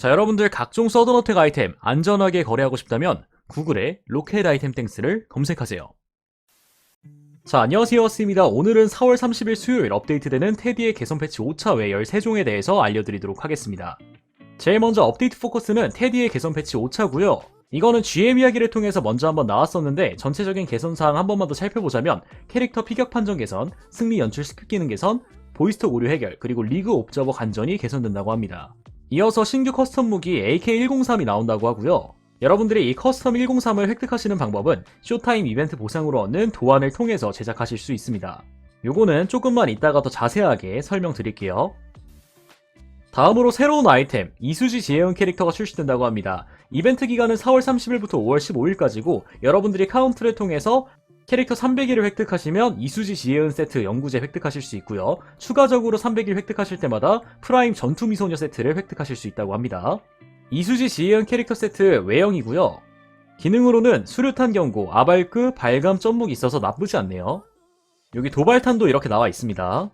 자, 여러분들 각종 서든어택 아이템 안전하게 거래하고 싶다면 구글에 로켓 아이템 땡스를 검색하세요. 자, 안녕하세요. 스입니다. 오늘은 4월 30일 수요일 업데이트되는 테디의 개선 패치 5차 외 13종에 대해서 알려드리도록 하겠습니다. 제일 먼저 업데이트 포커스는 테디의 개선 패치 5차고요. 이거는 GM 이야기를 통해서 먼저 한번 나왔었는데 전체적인 개선 사항 한 번만 더 살펴보자면 캐릭터 피격 판정 개선, 승리 연출 스킵 기능 개선, 보이스톡 오류 해결, 그리고 리그 옵저버 간전이 개선된다고 합니다. 이어서 신규 커스텀 무기 AK103이 나온다고 하고요. 여러분들이 이 커스텀 103을 획득하시는 방법은 쇼타임 이벤트 보상으로 얻는 도안을 통해서 제작하실 수 있습니다. 요거는 조금만 이따가 더 자세하게 설명드릴게요. 다음으로 새로운 아이템, 이수지 지혜은 캐릭터가 출시된다고 합니다. 이벤트 기간은 4월 30일부터 5월 15일까지고 여러분들이 카운트를 통해서 캐릭터 300일을 획득하시면 이수지 지혜은 세트 연구제 획득하실 수 있고요. 추가적으로 300일 획득하실 때마다 프라임 전투 미소녀 세트를 획득하실 수 있다고 합니다. 이수지 지혜은 캐릭터 세트 외형이고요. 기능으로는 수류탄 경고, 아발크, 발감 점목이 있어서 나쁘지 않네요. 여기 도발탄도 이렇게 나와 있습니다.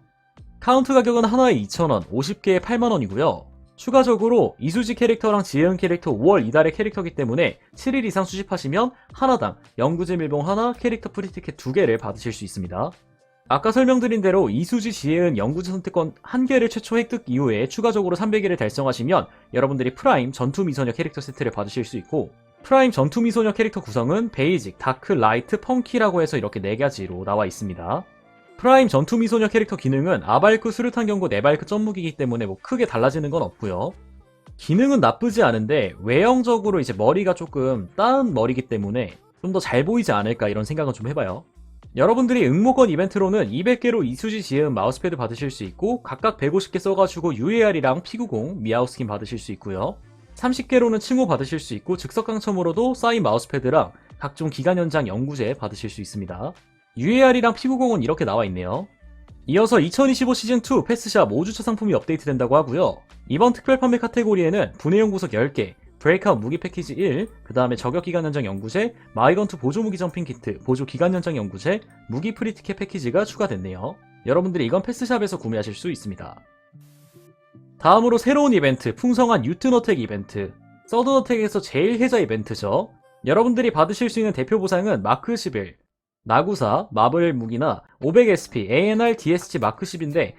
카운트 가격은 하나에 2,000원, 50개에 8만원이고요. 추가적으로 이수지 캐릭터랑 지혜은 캐릭터 5월 이달의 캐릭터기 때문에 7일 이상 수집하시면 하나당 연구제 밀봉 하나, 캐릭터 프리티켓 2개를 받으실 수 있습니다. 아까 설명드린 대로 이수지 지혜은 연구제 선택권 1개를 최초 획득 이후에 추가적으로 300개를 달성하시면 여러분들이 프라임 전투 미소녀 캐릭터 세트를 받으실 수 있고 프라임 전투 미소녀 캐릭터 구성은 베이직, 다크, 라이트, 펑키라고 해서 이렇게 4가지로 나와 있습니다. 프라임 전투 미소녀 캐릭터 기능은 아발크 수류탄 경고 네발크 점무기이기 때문에 뭐 크게 달라지는 건 없고요. 기능은 나쁘지 않은데 외형적으로 이제 머리가 조금 따은 머리기 때문에 좀 더 잘 보이지 않을까 이런 생각은 좀 해봐요. 여러분들이 응모권 이벤트로는 200개로 이수지 지은 마우스패드 받으실 수 있고 각각 150개 써가지고 UAR이랑 P90 미아우 스킨 받으실 수 있고요. 30개로는 칭호 받으실 수 있고 즉석 강첨으로도 사인 마우스패드랑 각종 기간 연장 연구제 받으실 수 있습니다. UAR이랑 P90은 이렇게 나와 있네요. 이어서 2025 시즌2 패스샵 5주차 상품이 업데이트된다고 하고요. 이번 특별 판매 카테고리에는 분해용 구석 10개, 브레이크아웃 무기 패키지 1, 그 다음에 저격 기간 연장 연구제, 마이건투 보조 무기 점핑 키트, 보조 기간 연장 연구제, 무기 프리티켓 패키지가 추가됐네요. 여러분들이 이건 패스샵에서 구매하실 수 있습니다. 다음으로 새로운 이벤트, 풍성한 유트너텍 이벤트. 서든어텍에서 제일 혜자 이벤트죠. 여러분들이 받으실 수 있는 대표 보상은 마크 11, 나구사, 마블 무기나 500SP, ANR, DSG 마크 10인데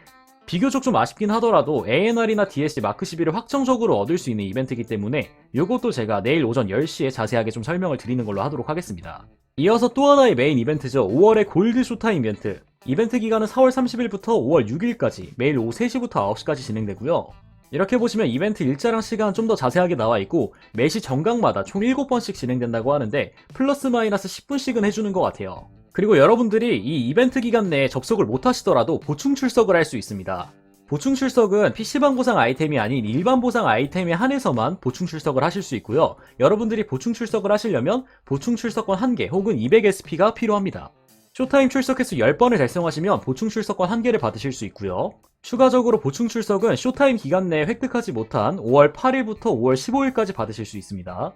비교적 좀 아쉽긴 하더라도 ANR이나 DSG 마크 11을 확정적으로 얻을 수 있는 이벤트이기 때문에 이것도 제가 내일 오전 10시에 자세하게 좀 설명을 드리는 걸로 하도록 하겠습니다. 이어서 또 하나의 메인 이벤트죠. 5월의 골드 쇼타임 이벤트. 이벤트 기간은 4월 30일부터 5월 6일까지 매일 오후 3시부터 9시까지 진행되고요. 이렇게 보시면 이벤트 일자랑 시간 좀 더 자세하게 나와 있고 매시 정각마다 총 7번씩 진행된다고 하는데 플러스 마이너스 10분씩은 해주는 것 같아요. 그리고 여러분들이 이 이벤트 기간 내에 접속을 못 하시더라도 보충 출석을 할 수 있습니다. 보충 출석은 PC방 보상 아이템이 아닌 일반 보상 아이템에 한해서만 보충 출석을 하실 수 있고요. 여러분들이 보충 출석을 하시려면 보충 출석권 1개 혹은 200SP가 필요합니다. 쇼타임 출석 횟수 10번을 달성하시면 보충 출석권 1개를 받으실 수 있고요. 추가적으로 보충 출석은 쇼타임 기간 내에 획득하지 못한 5월 8일부터 5월 15일까지 받으실 수 있습니다.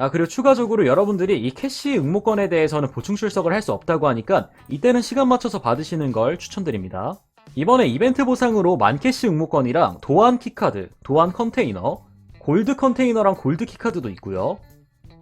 아, 그리고 추가적으로 여러분들이 이 캐시 응모권에 대해서는 보충 출석을 할 수 없다고 하니까 이때는 시간 맞춰서 받으시는 걸 추천드립니다. 이번에 이벤트 보상으로 만캐시 응모권이랑 도안 키카드, 도안 컨테이너, 골드 컨테이너랑 골드 키카드도 있고요.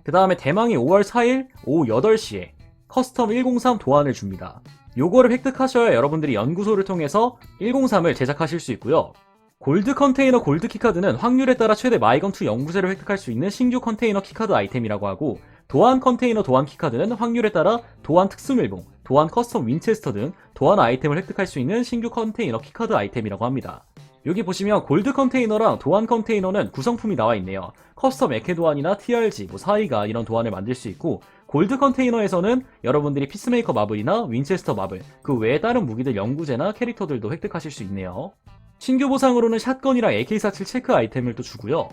그 다음에 대망이 5월 4일 오후 8시에 커스텀 103 도안을 줍니다. 요거를 획득하셔야 여러분들이 연구소를 통해서 103을 제작하실 수 있고요. 골드 컨테이너 골드 키카드는 확률에 따라 최대 마이건2 연구제를 획득할 수 있는 신규 컨테이너 키카드 아이템이라고 하고 도안 컨테이너 도안 키카드는 확률에 따라 도안 특수밀봉, 도안 커스텀 윈체스터 등 도안 아이템을 획득할 수 있는 신규 컨테이너 키카드 아이템이라고 합니다. 여기 보시면 골드 컨테이너랑 도안 컨테이너는 구성품이 나와 있네요. 커스텀 에케 도안이나 TRG, 뭐 사이가 이런 도안을 만들 수 있고 골드 컨테이너에서는 여러분들이 피스메이커 마블이나 윈체스터 마블, 그 외에 다른 무기들 연구제나 캐릭터들도 획득하실 수 있네요. 신규 보상으로는 샷건이랑 AK47 체크 아이템을 또 주고요.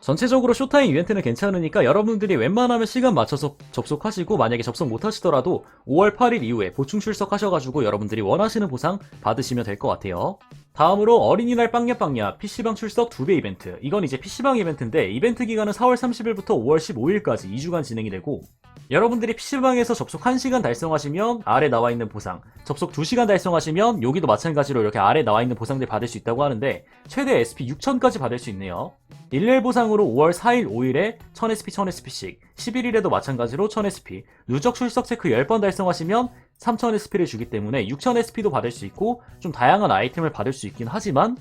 전체적으로 쇼타임 이벤트는 괜찮으니까 여러분들이 웬만하면 시간 맞춰서 접속하시고 만약에 접속 못 하시더라도 5월 8일 이후에 보충 출석하셔가지고 여러분들이 원하시는 보상 받으시면 될 것 같아요. 다음으로 어린이날 빵야빵야 PC방 출석 2배 이벤트. 이건 이제 PC방 이벤트인데 이벤트 기간은 4월 30일부터 5월 15일까지 2주간 진행이 되고 여러분들이 PC방에서 접속 1시간 달성하시면 아래 나와 있는 보상, 접속 2시간 달성하시면 여기도 마찬가지로 이렇게 아래 나와 있는 보상들 받을 수 있다고 하는데 최대 SP 6000까지 받을 수 있네요. 일일 보상으로 5월 4일, 5일에 1000SP, 1000SP씩, 11일에도 마찬가지로 1000SP, 누적 출석 체크 10번 달성하시면 3000SP를 주기 때문에 6000SP도 받을 수 있고 좀 다양한 아이템을 받을 수 있긴 하지만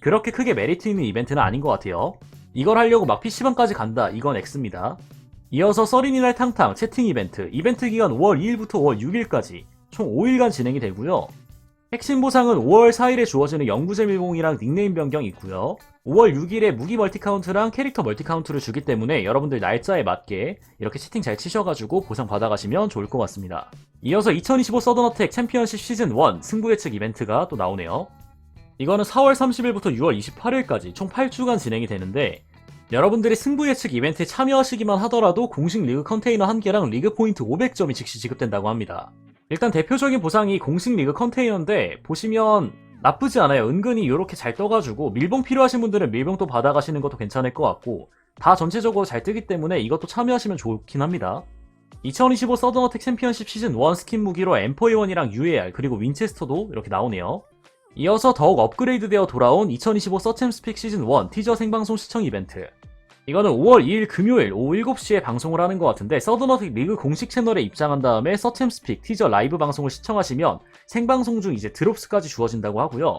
그렇게 크게 메리트 있는 이벤트는 아닌 것 같아요. 이걸 하려고 막 PC방까지 간다. 이건 X입니다. 이어서 서린이날 탕탕 채팅 이벤트. 이벤트 기간 5월 2일부터 5월 6일까지 총 5일간 진행이 되고요. 핵심 보상은 5월 4일에 주어지는 영구제 밀봉이랑 닉네임 변경 있고요. 5월 6일에 무기 멀티 카운트랑 캐릭터 멀티 카운트를 주기 때문에 여러분들 날짜에 맞게 이렇게 채팅 잘 치셔가지고 보상 받아가시면 좋을 것 같습니다. 이어서 2025 서든어택 챔피언십 시즌 1 승부 예측 이벤트가 또 나오네요. 이거는 4월 30일부터 6월 28일까지 총 8주간 진행이 되는데 여러분들이 승부 예측 이벤트에 참여하시기만 하더라도 공식 리그 컨테이너 1개랑 리그 포인트 500점이 즉시 지급된다고 합니다. 일단 대표적인 보상이 공식 리그 컨테이너인데 보시면 나쁘지 않아요. 은근히 이렇게 잘 떠가지고 밀봉 필요하신 분들은 밀봉 또 받아가시는 것도 괜찮을 것 같고 다 전체적으로 잘 뜨기 때문에 이것도 참여하시면 좋긴 합니다. 2025 서든어택 챔피언십 시즌 1 스킨 무기로 엠퍼이원이랑 UAR 그리고 윈체스터도 이렇게 나오네요. 이어서 더욱 업그레이드되어 돌아온 2025 서챔 스픽 시즌 1 티저 생방송 시청 이벤트. 이거는 5월 2일 금요일 오후 7시에 방송을 하는 것 같은데 서든어택 리그 공식 채널에 입장한 다음에 서챔 스픽 티저 라이브 방송을 시청하시면 생방송 중 이제 드롭스까지 주어진다고 하고요.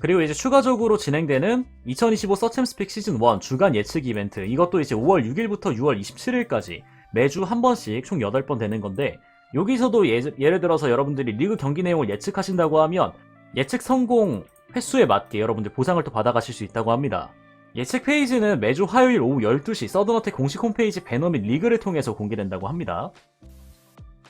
그리고 이제 추가적으로 진행되는 2025 서챔 스픽 시즌 1 주간 예측 이벤트 이것도 이제 5월 6일부터 6월 27일까지 매주 한 번씩 총 8번 되는 건데 여기서도 예, 예를 들어서 여러분들이 리그 경기 내용을 예측하신다고 하면 예측 성공 횟수에 맞게 여러분들 보상을 또 받아가실 수 있다고 합니다. 예측 페이지는 매주 화요일 오후 12시 서든어택 공식 홈페이지 배너 및 리그를 통해서 공개된다고 합니다.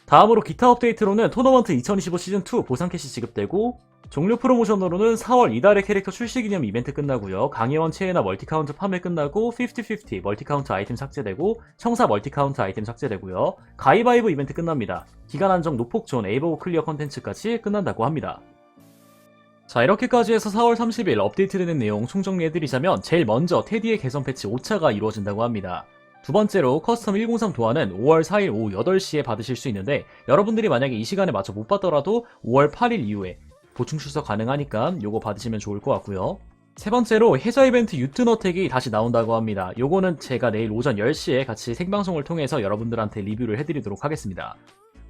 다음으로 기타 업데이트로는 토너먼트 2025 시즌2 보상 캐시 지급되고 종료 프로모션으로는 4월 이달의 캐릭터 출시 기념 이벤트 끝나고요. 강혜원 체에나 멀티카운트 판매 끝나고 50-50 멀티카운트 아이템 삭제되고 청사 멀티카운트 아이템 삭제되고요. 가위바위보 이벤트 끝납니다. 기간 한정 노폭존 에이버고 클리어 컨텐츠까지 끝난다고 합니다. 자 이렇게까지 해서 4월 30일 업데이트되는 내용 총정리해드리자면 제일 먼저 테디의 개선 패치 5차가 이루어진다고 합니다. 두 번째로 커스텀 103 도안은 5월 4일 오후 8시에 받으실 수 있는데 여러분들이 만약에 이 시간에 맞춰 못 받더라도 5월 8일 이후에 보충 출석 가능하니까 요거 받으시면 좋을 것 같고요. 세 번째로 해저 이벤트 유트너텍이 다시 나온다고 합니다. 요거는 제가 내일 오전 10시에 같이 생방송을 통해서 여러분들한테 리뷰를 해드리도록 하겠습니다.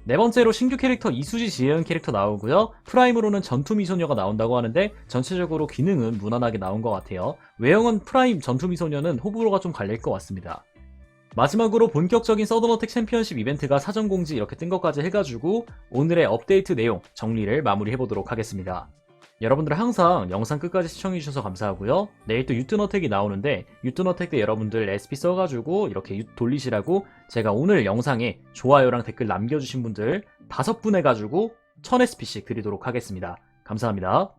네 번째로 신규 캐릭터 이수지 지은 캐릭터 나오고요. 프라임으로는 전투 미소녀가 나온다고 하는데 전체적으로 기능은 무난하게 나온 것 같아요. 외형은 프라임 전투 미소녀는 호불호가 좀 갈릴 것 같습니다. 마지막으로 본격적인 서든어택 챔피언십 이벤트가 사전 공지 이렇게 뜬 것까지 해가지고 오늘의 업데이트 내용 정리를 마무리해보도록 하겠습니다. 여러분들 항상 영상 끝까지 시청해주셔서 감사하고요. 내일 또 유튜너택이 나오는데 유튜너택 때 여러분들 SP 써가지고 이렇게 유- 돌리시라고 제가 오늘 영상에 좋아요랑 댓글 남겨주신 분들 다섯 분 해가지고 1000SP씩 드리도록 하겠습니다. 감사합니다.